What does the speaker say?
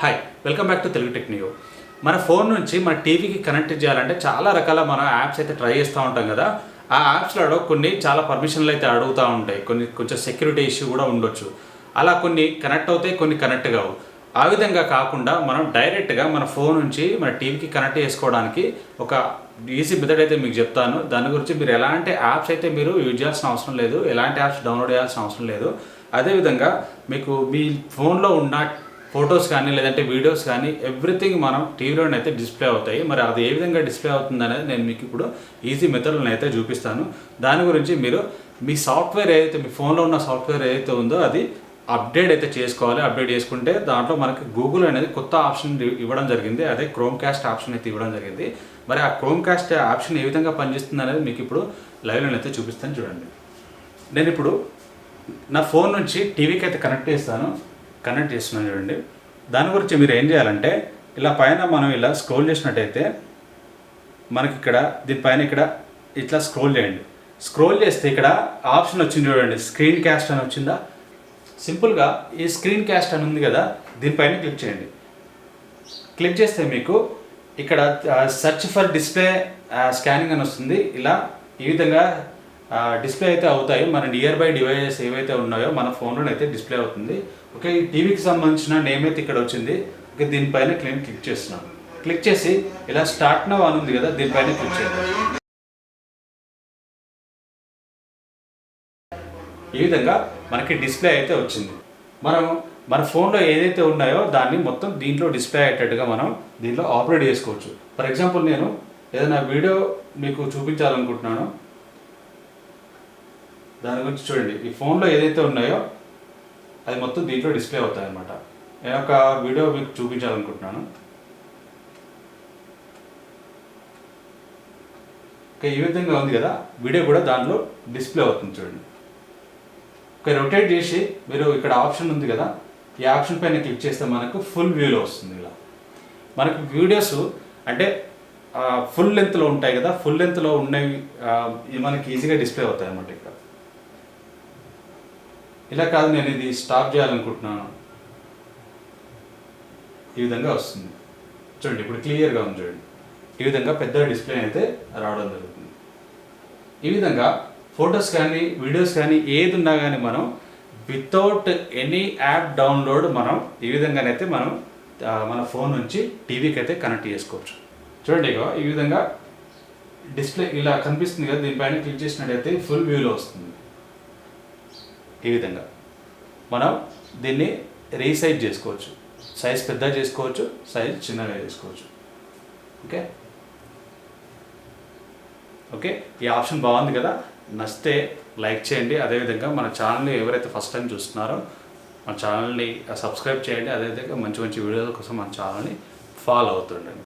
Hi welcome back to Telugu Technio మన phone నుంచి మన టీవీకి కనెక్ట్ చేయాలంటే చాలా రకాల మన యాప్స్ అయితే ట్రై చేస్తూ ఉంటాం కదా. ఆ యాప్స్లో కొన్ని చాలా పర్మిషన్లు అయితే అడుగుతూ ఉంటాయి. కొన్ని కొంచెం సెక్యూరిటీ ఇష్యూ కూడా ఉండొచ్చు. అలా కొన్ని కనెక్ట్ అవుతాయి కొన్ని కనెక్ట్ కావు. ఆ విధంగా కాకుండా మనం డైరెక్ట్గా మన ఫోన్ నుంచి మన టీవీకి కనెక్ట్ చేసుకోవడానికి ఒక ఈజీ మెథడ్ అయితే మీకు చెప్తాను. దాని గురించి మీరు ఎలాంటి యాప్స్ అయితే మీరు యూజ్ చేయాల్సిన అవసరం లేదు ఎలాంటి యాప్స్ డౌన్లోడ్ చేయాల్సిన అవసరం లేదు. అదేవిధంగా మీకు మీ ఫోన్లో ఉన్న ఫొటోస్ కానీ లేదంటే వీడియోస్ కానీ ఎవ్రీథింగ్ మనం టీవీలోనే అయితే డిస్ప్లే అవుతాయి. మరి అది ఏ విధంగా డిస్ప్లే అవుతుంది అనేది నేను మీకు ఇప్పుడు ఈజీ మెథడ్లను అయితే చూపిస్తాను. దాని గురించి మీరు మీ సాఫ్ట్వేర్ ఏదైతే మీ ఫోన్లో ఉన్న సాఫ్ట్వేర్ ఏదైతే ఉందో అది అప్డేట్ అయితే చేసుకోవాలి. అప్డేట్ చేసుకుంటే దాంట్లో మనకి గూగుల్ అనేది కొత్త ఆప్షన్ ఇవ్వడం జరిగింది. అదే క్రోమ్ క్యాస్ట్ ఆప్షన్ అయితే ఇవ్వడం జరిగింది. మరి ఆ క్రోమ్ క్యాస్ట్ ఆప్షన్ ఏ విధంగా పనిచేస్తుంది అనేది మీకు ఇప్పుడు లైవ్లో అయితే చూపిస్తాను చూడండి. నేను ఇప్పుడు నా ఫోన్ నుంచి టీవీకి అయితే కనెక్ట్ చేస్తాను. కనెక్ట్ చేస్తున్నాను చూడండి. దాని గురించి మీరు ఏం చేయాలంటే ఇలా పైన మనం ఇలా స్క్రోల్ చేసినట్టయితే మనకి ఇక్కడ దీనిపైన ఇక్కడ ఇట్లా స్క్రోల్ చేయండి. స్క్రోల్ చేస్తే ఇక్కడ ఆప్షన్ వచ్చింది చూడండి. స్క్రీన్ క్యాస్ట్ అని వచ్చిందా? సింపుల్గా ఈ స్క్రీన్ క్యాస్ట్ అని ఉంది కదా దీనిపైన క్లిక్ చేయండి. క్లిక్ చేస్తే మీకు ఇక్కడ సెర్చ్ ఫర్ డిస్ప్లే స్కానింగ్ అని వస్తుంది. ఇలా ఈ విధంగా డిస్ప్లే అయితే అవుతాయి. మన నియర్ బై డివైజెస్ ఏవైతే ఉన్నాయో మన ఫోన్లో అయితే డిస్ప్లే అవుతుంది. ఓకే ఈ టీవీకి సంబంధించిన నేమ్ అయితే ఇక్కడ వచ్చింది. ఓకే దీనిపైన క్లిక్ క్లిక్ చేస్తున్నాం. క్లిక్ చేసి ఇలా స్టార్ట్ నవ్ అని ఉంది కదా దీనిపైన క్లిక్ చేయండి ఈ విధంగా మనకి డిస్ప్లే అయితే వచ్చింది. మనం మన ఫోన్లో ఏదైతే ఉన్నాయో దాన్ని మొత్తం దీంట్లో డిస్ప్లే అయ్యేటట్టుగా మనం దీంట్లో ఆపరేట్ చేసుకోవచ్చు. ఫర్ ఎగ్జాంపుల్ నేను ఏదైనా వీడియో మీకు చూపించాలనుకుంటున్నాను. దాని గురించి చూడండి. ఈ ఫోన్లో ఏదైతే ఉన్నాయో అది మొత్తం దీంట్లో డిస్ప్లే అవుతాయి అనమాట నేను ఒక వీడియో మీకు చూపించాలనుకుంటున్నాను. ఓకే ఈ విధంగా ఉంది కదా? వీడియో కూడా దాంట్లో డిస్ప్లే అవుతుంది చూడండి. ఓకే రొటేట్ చేసి మీరు ఇక్కడ ఆప్షన్ ఉంది కదా? ఈ ఆప్షన్ పైన క్లిక్ చేస్తే మనకు ఫుల్ వ్యూలో వస్తుంది ఇలా. మనకు వీడియోస్ అంటే ఫుల్ లెంత్లో ఉంటాయి కదా? ఫుల్ లెంత్లో ఉన్నవి మనకి ఈజీగా డిస్ప్లే అవుతాయి అన్నమాట ఇక్కడ. ఇలా కాదు నేను ఇది స్టాప్ చేయాలనుకుంటున్నాను. ఈ విధంగా వస్తుంది. చూడండి ఇప్పుడు క్లియర్గా ఉంది చూడండి. ఈ విధంగా పెద్ద డిస్ప్లే అయితే రావడం జరుగుతుంది. ఈ విధంగా ఫొటోస్ కానీ వీడియోస్ కానీ ఏది ఉన్నా కానీ మనం వితౌట్ ఎనీ యాప్ డౌన్లోడ్ మనం ఈ విధంగానైతే మనం మన ఫోన్ నుంచి టీవీకి అయితే కనెక్ట్ చేసుకోవచ్చు. చూడండి ఇగో ఈ విధంగా డిస్ప్లే ఇలా కనిపిస్తుంది కదా దీనిపైన క్లిక్ చేసినట్టయితే ఫుల్ వ్యూలో వస్తుంది. ఈ విధంగా. మనం దీన్ని రీసైజ్ చేసుకోవచ్చు. సైజ్ పెద్ద చేసుకోవచ్చు సైజ్ చిన్నగా చేసుకోవచ్చు. ఓకే? ఓకే? ఈ ఆప్షన్ బాగుంది కదా? నచ్చితే లైక్ చేయండి. అదేవిధంగా మన ఛానల్ని ఎవరైతే ఫస్ట్ టైం చూస్తున్నారో మన ఛానల్ని సబ్స్క్రైబ్ చేయండి. అదేవిధంగా మంచి మంచి వీడియోల కోసం మన ఛానల్ని ఫాలో అవుతుండండి.